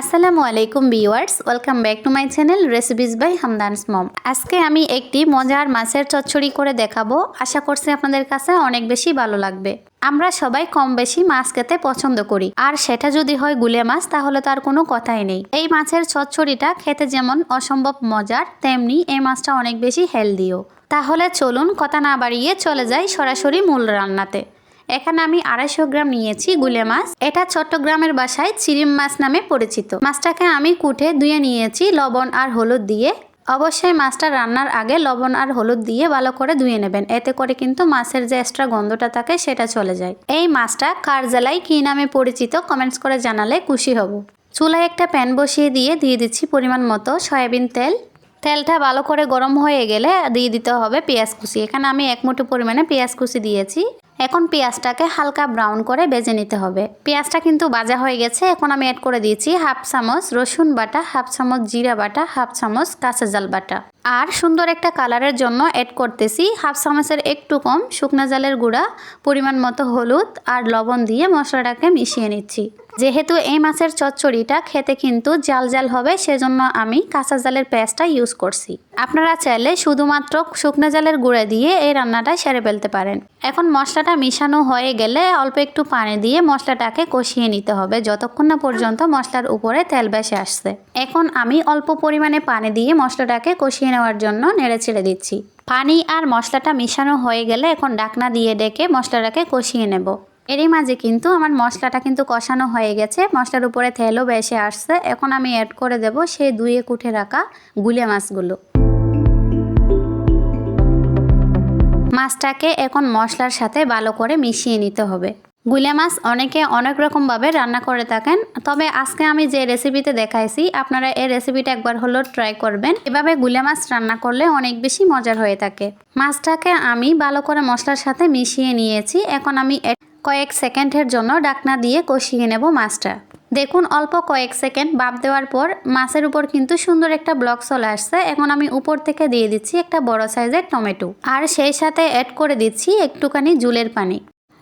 আসসালামু আলাইকুম viewers, welcome back to my channel recipes by Hamdan's mom. আজকে আমি একটি মজার মাছের চচ্চড়ি করে দেখাবো। আশা করছি আপনাদের কাছে অনেক বেশি ভালো লাগবে। আমরা সবাই কম বেশি মাছ খেতে পছন্দ করি। আর সেটা যদি হয় গুলে মাছ, তাহলে তার কোনো কথাই নেই। এই মাছের চচ্চড়িটা খেতে যেমন অসম্ভব মজার, তেমনি এই মাছটা অনেক বেশি হেলদিও তাহলে চলুন কথা না বাড়িয়ে চলে যাই সরাসরি মূল রান্নাতে। এখানে আমি আড়াইশো গ্রাম নিয়েছি গুলে মাছ। এটা চট্টগ্রামের বাসায় চিরিম মাছ নামে পরিচিত। মাছটাকে আমি কুটে ধুয়ে নিয়েছি লবণ আর হলুদ দিয়ে। অবশ্যই মাছটা রান্নার আগে লবণ আর হলুদ দিয়ে ভালো করে ধুয়ে নেবেন। এতে করে কিন্তু মাছের যে এক্সট্রা গন্ধটা থাকে সেটা চলে যায়। এই মাছটা কার জেলায় কী নামে পরিচিত কমেন্টস করে জানালে খুশি হব। চুলায় একটা প্যান বসিয়ে দিয়ে দিয়ে দিচ্ছি পরিমাণ মতো সয়াবিন তেল। তেলটা ভালো করে গরম হয়ে গেলে দিয়ে দিতে হবে পেঁয়াজ কুচি। এখানে আমি এক মুঠো পরিমাণে পেঁয়াজ কুচি দিয়েছি। এখন পেঁয়াজটাকে হালকা ব্রাউন করে বেজে নিতে হবে। পেঁয়াজটা কিন্তু বাজা হয়ে গেছে, এখন আমি অ্যাড করে দিয়েছি হাফ চামচ রসুন বাটা, হাফ চামচ জিরা বাটা, হাফ চামচ কাঁচা জাল বাটা। আর সুন্দর একটা কালারের জন্য অ্যাড করতেছি হাফ চামচের একটু কম শুকনো জালের গুঁড়া, পরিমাণ মতো হলুদ আর লবণ দিয়ে মশলাটাকে মিশিয়ে নিচ্ছি। যেহেতু এই মাছের চচ্চড়িটা খেতে কিন্তু জাল জাল হবে, সেজন্য আমি কাঁচা জালের পেঁয়াজটা ইউজ করছি। আপনারা চাইলে শুধুমাত্র শুকনো জালের গুঁড়ে দিয়ে এই রান্নাটা সেরে ফেলতে পারেন। এখন মশলাটা মিশানো হয়ে গেলে অল্প একটু পানি দিয়ে মশলাটাকে কষিয়ে নিতে হবে, যতক্ষণ না পর্যন্ত মশলার উপরে তেল বেশি আসছে। এখন আমি অল্প পরিমাণে পানি দিয়ে মশলাটাকে কষিয়ে নেওয়ার জন্য নেড়ে ছেড়ে দিচ্ছি। পানি আর মশলাটা মিশানো হয়ে গেলে এখন ডাকনা দিয়ে ডেকে মশলাটাকে কষিয়ে নেব। এরই মাঝে কিন্তু আমার মশলাটা কিন্তু কষানো হয়ে গেছে। মশলার উপরে তেলও বেশি আসছে। এখন আমি অ্যাড করে দেব সেই দুয়ে কুঠে রাখা গুলে মাছগুলো। মাছটাকে এখন মশলার সাথে ভালো করে মিশিয়ে নিতে হবে। গুলে মাছ অনেকে অনেক রকমভাবে রান্না করে থাকেন। তবে আজকে আমি যে রেসিপিতে দেখাইছি, আপনারা এই রেসিপিটা একবার হলেও ট্রাই করবেন। এভাবে গুলে মাছ রান্না করলে অনেক বেশি মজার হয়ে থাকে। মাছটাকে আমি ভালো করে মশলার সাথে মিশিয়ে নিয়েছি। এখন আমি কয়েক সেকেন্ডের জন্য ডাকনা দিয়ে কষিয়ে নেব মাছটা। দেখুন, অল্প কয়েক সেকেন্ড বাপ দেওয়ার পর মাছের উপর কিন্তু সুন্দর একটা ব্লক চলে আসছে। এখন আমি উপর থেকে দিয়ে দিচ্ছি একটা বড় সাইজের টমেটো। আর সেই সাথে অ্যাড করে দিচ্ছি একটুখানি জুলের পানি।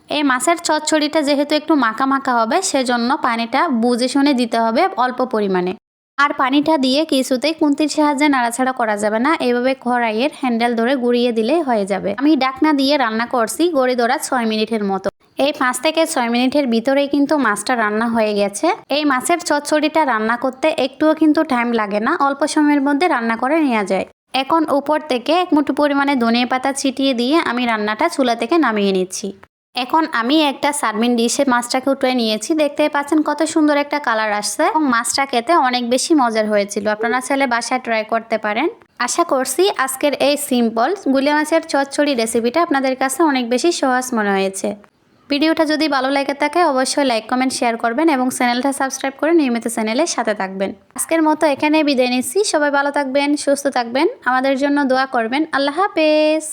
এই মাছের চচ্চড়িটা যেহেতু একটু মাখা মাখা হবে, সেজন্য পানিটা বুঝে শুনে দিতে হবে অল্প পরিমাণে। আর পানিটা দিয়ে কিছুতেই কুন্তির সাহায্যে নাড়াছাড়া করা যাবে না। এভাবে কড়াইয়ের হ্যান্ডেল ধরে গুড়িয়ে দিলে হয়ে যাবে। আমি ডাকনা দিয়ে রান্না করছি গড়ে ধরা ছয় মিনিটের মতো। এই পাঁচ থেকে ছয় মিনিটের ভিতরেই কিন্তু মাছটা রান্না হয়ে গেছে। এই মাছের চচ্চড়িটা রান্না করতে একটুও কিন্তু টাইম লাগে না, অল্প সময়ের মধ্যে রান্না করে নেওয়া যায়। এখন উপর থেকে এক মুঠো পরিমাণে ধনিয়া পাতা ছিটিয়ে দিয়ে আমি রান্নাটা চুলা থেকে নামিয়ে নিচ্ছি। এখন আমি একটা সার্ভিং ডিশে মাছটাকে উঠে নিয়েছি। দেখতে পাচ্ছেন কত সুন্দর একটা কালার আসছে এবং মাছটা খেতে অনেক বেশি মজার হয়েছিল। আপনারা ছেলে বাসায় ট্রাই করতে পারেন। আশা করছি আজকের এই সিম্পল গুলে মাছের চচ্চড়ি রেসিপিটা আপনাদের কাছে অনেক বেশি সহজ মনে হয়েছে। ভিডিওটা যদি ভালো লাগে থাকে, অবশ্যই লাইক কমেন্ট শেয়ার করবেন এবং চ্যানেলটা সাবস্ক্রাইব করে নিয়মিত চ্যানেলের সাথে থাকবেন। আজকের মতো এখানে বিদায় নিচ্ছি। সবাই ভালো থাকবেন, সুস্থ থাকবেন। আমাদের জন্য দোয়া করবেন। আল্লাহ হাফেজ।